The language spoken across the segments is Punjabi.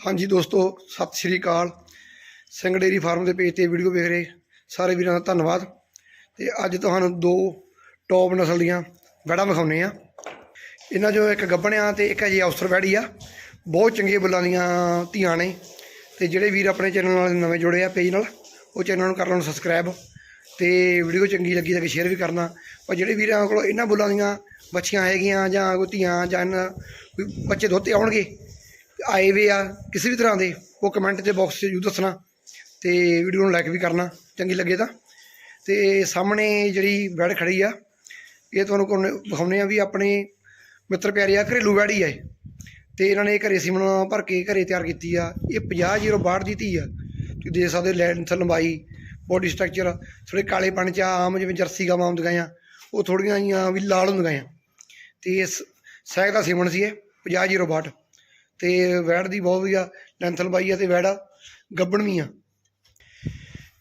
ਹਾਂਜੀ ਦੋਸਤੋ, ਸਤਿ ਸ਼੍ਰੀ ਅਕਾਲ। ਸਿੰਘ ਡੇਰੀ ਫਾਰਮ ਦੇ ਪੇਜ ਤੇ ਵੀਡੀਓ ਵੇਖ ਰਹੇ ਸਾਰੇ ਵੀਰਾਂ ਦਾ ਧੰਨਵਾਦ। ਤੇ ਅੱਜ ਤੁਹਾਨੂੰ ਦੋ ਟੌਪ ਨਸਲ ਦੀਆਂ ਵੜਾ ਵਿਖਾਉਨੇ ਆ ਇਹਨਾਂ ਚੋਂ ਇੱਕ ਗੱਭਣਿਆ ਤੇ ਇੱਕ ਅਜੇ ਅਫਸਰ ਵੈੜੀ ਆ। ਬਹੁਤ ਚੰਗੇ ਬੁੱਲਾਂ ਦੀਆਂ ਧੀਆਂ ਨੇ। ਤੇ ਜਿਹੜੇ ਵੀਰ ਆਪਣੇ ਚੈਨਲ ਨਾਲ ਨਵੇਂ ਜੁੜੇ ਆ ਪੇਜ ਨਾਲ, ਉਹ ਚੈਨਲ ਨੂੰ ਕਰ ਲੈਣ ਸਬਸਕ੍ਰਾਈਬ ਤੇ ਵੀਡੀਓ ਚੰਗੀ ਲੱਗੀ ਤਾਂ ਸ਼ੇਅਰ ਵੀ ਕਰਨਾ। ਪਰ ਜਿਹੜੇ ਵੀਰਾਂ ਕੋਲ ਇਹਨਾਂ ਬੁੱਲਾਂ ਦੀਆਂ ਬੱਚੀਆਂ ਹੈਗੀਆਂ ਜਾਂ ਕੋਈ ਧੀਆਂ ਜਾਂ ਇਹਨਾਂ ਕੋਈ ਬੱਚੇ ਦੋਤੇ ਆਉਣਗੇ ਆਏ ਵੇ ਆ ਕਿਸੇ ਵੀ ਤਰ੍ਹਾਂ ਦੇ, ਉਹ ਕਮੈਂਟ ਦੇ ਬਾਕਸ 'ਚ ਜੂ ਦੱਸਣਾ ਤੇ ਵੀਡੀਓ ਨੂੰ ਲਾਈਕ ਵੀ ਕਰਨਾ, ਚੰਗੀ ਲੱਗੇ ਤਾਂ। ਤੇ ਸਾਹਮਣੇ ਜਿਹੜੀ ਬੈੜ ਖੜੀ ਆ, ਇਹ ਤੁਹਾਨੂੰ ਕੋਲ ਵਿਖਾਉਂਦੇ ਆ ਵੀ ਆਪਣੇ ਮਿੱਤਰ ਪਿਆਰੇ ਆ, ਘਰੇਲੂ ਬੈੜੀ ਆ ਇਹ। ਤੇ ਇਹਨਾਂ ਨੇ ਘਰੇ ਸੀਮਨ ਭਰ ਕੇ ਘਰੇ ਤਿਆਰ ਕੀਤੀ ਆ। ਇਹ 50 ਦੀ ਧੀ ਆ। ਤੁਸੀਂ ਦੇਖ ਸਕਦੇ ਲੈਂਥ ਲੰਬਾਈ ਬੋਡੀ ਸਟਰਕਚਰ ਥੋੜੇ ਕਾਲੇ ਪਣ ਚ ਆਮ ਜਿਵੇਂ ਜਰਸੀ ਗਾਵਾਂ ਹੁੰਦੀਆਂ ਆ, ਉਹ ਥੋੜੀਆਂ ਜੀਆਂ ਵੀ ਲਾਲ ਹੁੰਦੀਆਂ ਆ। ਤੇ ਇਸ ਸੈਕ ਦਾ ਸੀਮਨ ਸੀ ਇਹ 50 ਤੇ ਵੈੜ ਦੀ ਬਹੁਤ ਵਧੀਆ ਲੈਂਥ ਲੰਬਾਈ ਆ ਤੇ ਵੈੜ ਗੱਬਣ ਵੀ ਆ।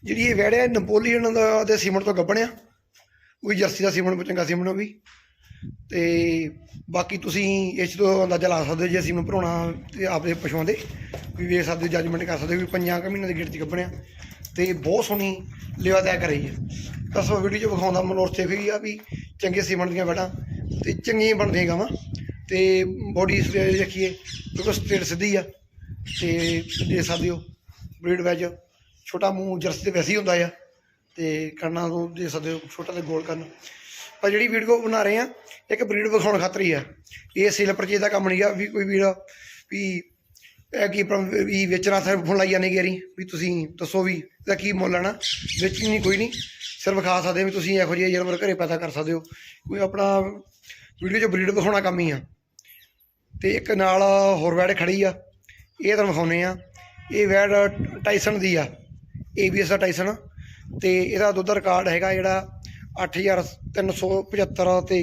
ਜਿਹੜੀ ਇਹ ਵੈੜ ਹੈ ਨਪੋਲੀਅਨ ਦਾ ਦੇ ਸੀਮਨ ਤੋਂ ਗੱਬਣ ਆ। ਕੋਈ ਜਰਸੀ ਦਾ ਸੀਮਨ ਚੰਗਾ ਸੀਮਨ ਉਹ ਵੀ। ਤੇ ਬਾਕੀ ਤੁਸੀਂ ਇਸ ਤੋਂ ਅੰਦਾਜ਼ਾ ਲਾ ਸਕਦੇ ਹੋ ਜੇ ਸੀਮਨ ਭਰਾਉਣਾ ਤੇ ਆਪਦੇ ਪਸ਼ੂਆਂ ਦੇ, ਵੀ ਵੇਖ ਸਕਦੇ ਹੋ ਜੱਜਮੈਂਟ ਕਰ ਸਕਦੇ ਹੋ ਵੀ ਪੰਜਾਂ ਕੁ ਮਹੀਨੇ ਦੇ ਗੇੜ 'ਚ ਗੱਬਣਿਆ ਤੇ ਬਹੁਤ ਸੋਹਣੀ ਲਿਵਾ ਤੈਅ ਕਰੀ ਹੈ ਤਾਂ ਸੋ ਵੀਡੀਓ 'ਚ ਵਿਖਾਉਂਦਾ ਮਨੋਰਥੇ ਵੀ ਆ ਵੀ ਚੰਗੇ ਸੀਮਨ ਦੀਆਂ ਵੈੜਾਂ ਤੇ ਚੰਗੀਆਂ ਬਣਦੀਆਂ ਗਾਵਾਂ। ਤੇ ਬੋਡੀ ਸਟੇਜ ਰੱਖੀਏ, ਕਿਉਂਕਿ ਸਟੇਟ ਸਿੱਧੀ ਆ, ਤੇ ਦੇ ਸਕਦੇ ਹੋ ਬਰੀਡ ਵੈਜ ਛੋਟਾ ਮੂੰਹ ਜਰਸ ਤੇ ਵੈਸੇ ਹੀ ਹੁੰਦਾ ਆ, ਤੇ ਕੰਨਾਂ ਤੋਂ ਦੇ ਸਕਦੇ ਹੋ, ਛੋਟਾ ਤੇ ਗੋਲ ਕਰਨ ਪਰ ਜਿਹੜੀ ਵੀਡੀਓ ਬਣਾ ਰਹੇ ਆ, ਇੱਕ ਬਰੀਡ ਵਿਖਾਉਣ ਖਾਤਰ ਹੀ ਆ। ਇਹ ਸੇਲ ਪਰਚੇਜ ਦਾ ਕੰਮ ਨਹੀਂ ਆ, ਵੀ ਕੋਈ ਵੀਰ, ਵੀ ਇਹ ਕੀ ਆਪਣਾ ਵੀ ਵੇਚਣਾ, ਸਿਰਫ ਫੋਨ ਲਾਈ ਜਾਂਦੇ ਗੇਰੀ ਵੀ ਤੁਸੀਂ ਦੱਸੋ ਵੀ ਇਹਦਾ ਕੀ ਮੁੱਲ ਲੈਣਾ ਵੇਚਣੀ ਨਹੀਂ ਕੋਈ ਨਹੀਂ, ਸਿਰਫ ਵਿਖਾ ਸਕਦੇ ਵੀ ਤੁਸੀਂ ਇਹੋ ਜਿਹੇ ਜਾਨਵਰ ਘਰੇ ਪੈਦਾ ਕਰ ਸਕਦੇ ਹੋ। ਕੋਈ ਆਪਣਾ ਵੀਡੀਓ 'ਚ ਬਰੀਡ ਵਿਖਾਉਣਾ ਕੰਮ ਹੀ ਆ। ਤੇ ਇੱਕ ਨਾਲ ਹੋਰ ਵੈੜ ਖੜੀ ਆ, ਇਹ ਤੁਹਾਨੂੰ ਵਿਖਾਉਨੇ ਆ। ਇਹ ਵੈੜ ਟਾਈਸਨ ਦੀ ਆ ਏਬੀਐਸ ਦਾ ਟਾਈਸਨ। ਤੇ ਇਹਦਾ ਦੁੱਧ ਰਿਕਾਰਡ ਹੈਗਾ ਜਿਹੜਾ 8375 ਤੇ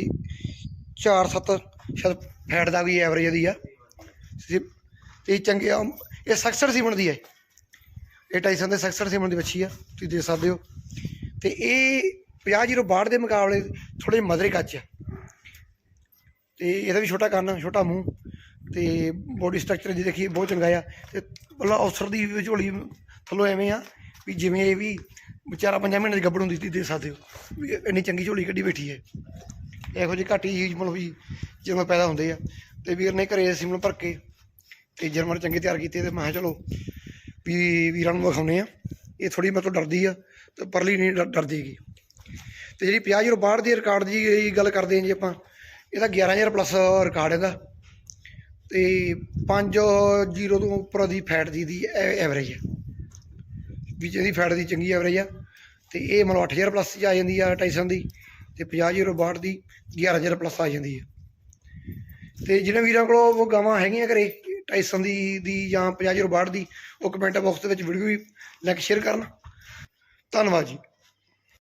47 ਸ਼ਾਇਦ ਫੈਟ ਦਾ ਵੀ ਐਵਰੇਜ ਦੀ ਆ। ਤੇ ਚੰਗੇ ਇਹ ਸਕਸਰ ਸੀਮਨ ਦੀ ਹੈ ਇਹ। ਟਾਈਸਨ ਦੇ ਸਕਸਰ ਸੀਮਨ ਦੀ ਬੱਚੀ ਆ, ਤੁਸੀਂ ਦੇਖ ਸਕਦੇ ਹੋ। ਤੇ ਇਹ 50 ਦੇ ਮੁਕਾਬਲੇ ਥੋੜੇ ਮਦਰੇ ਕੱਚ ਆ। ਤੇ ਇਹਦਾ ਵੀ ਛੋਟਾ ਕੰਨ, ਛੋਟਾ ਮੂੰਹ ਤੇ ਬੋਡੀ ਸਟਰਕਚਰ ਜੇ ਦੇਖੀਏ ਬਹੁਤ ਚੰਗਾ ਆ। ਤੇ ਮਤਲਬ ਅਫਸਰ ਦੀ ਝੋਲੀ ਥੱਲੋਂ ਐਵੇਂ ਆ ਵੀ ਜਿਵੇਂ ਇਹ ਵੀ ਵਿਚਾਰਾ ਪੰਜਾਂ ਮਹੀਨੇ ਦੀ ਗੱਭਣ ਹੁੰਦੀ ਸੀ ਦੇ ਸਕਦੇ ਹੋ ਵੀ ਇੰਨੀ ਚੰਗੀ ਝੋਲੀ ਕੱਢੀ ਬੈਠੀ ਹੈ। ਇਹੋ ਜਿਹੀ ਘੱਟ ਹੀ ਮਤਲਬ ਵੀ ਜਿਵੇਂ ਪੈਦਾ ਹੁੰਦੇ ਆ। ਤੇ ਵੀਰ ਨੇ ਘਰੇ ਸਿਮਨ ਭਰ ਕੇ ਤੇ ਜਰਮਨ ਚੰਗੇ ਤਿਆਰ ਕੀਤੇ ਤੇ ਮੈਂ ਕਿਹਾ ਚਲੋ ਵੀ ਵੀਰਾਂ ਨੂੰ ਵਿਖਾਉਨੇ ਆ ਇਹ ਥੋੜੀ ਮਤਲਬ ਡਰਦੀ ਆ ਤੇ ਪਰਲੀ ਨਹੀਂ ਡਰ- ਡਰਦੀ ਹੈਗੀ। ਤੇ ਜਿਹੜੀ 50 ਯੂਰੋ ਬਾਹਰ ਦੀ ਰਿਕਾਰਡ ਦੀ ਗੱਲ ਕਰਦੇ ਹਾਂ ਜੀ ਆਪਾਂ ਇਹਦਾ 11000 ਪਲੱਸ ਰਿਕਾਰਡ ਇਹਦਾ। ਤੇ 5 ਤੋਂ ਉੱਪਰ ਦੀ ਫੈਟ ਦੀ ਦੀ ਐਵਰੇਜ ਹੈ ਵੀ ਜਿਹਦੀ ਫੈਟ ਦੀ ਚੰਗੀ ਐਵਰੇਜ ਆ। ਤੇ ਇਹ ਮਤਲਬ 8000 ਪਲੱਸ ਚ ਆ ਜਾਂਦੀ ਆ ਟਾਈਸਨ ਦੀ, ਤੇ 50 ਯੂਰੋ ਬਾਹਰ ਦੀ 11000 ਪਲੱਸ ਆ ਜਾਂਦੀ ਆ। ਤੇ ਜਿਹਨਾਂ ਵੀਰਾਂ ਕੋਲ ਉਹ ਗਾਵਾਂ ਹੈਗੀਆਂ ਘਰੇ ਟਾਈਸਨ ਦੀ ਦੀ ਜਾਂ 50 ਯੂਰੋ ਬਾਹਰ ਦੀ, ਉਹ ਕਮੈਂਟ ਬਾਕਸ ਦੇ ਵਿੱਚ ਵੀਡੀਓ ਵੀ ਲਾਈਕ ਸ਼ੇਅਰ ਕਰਨਾ। ਧੰਨਵਾਦ ਜੀ।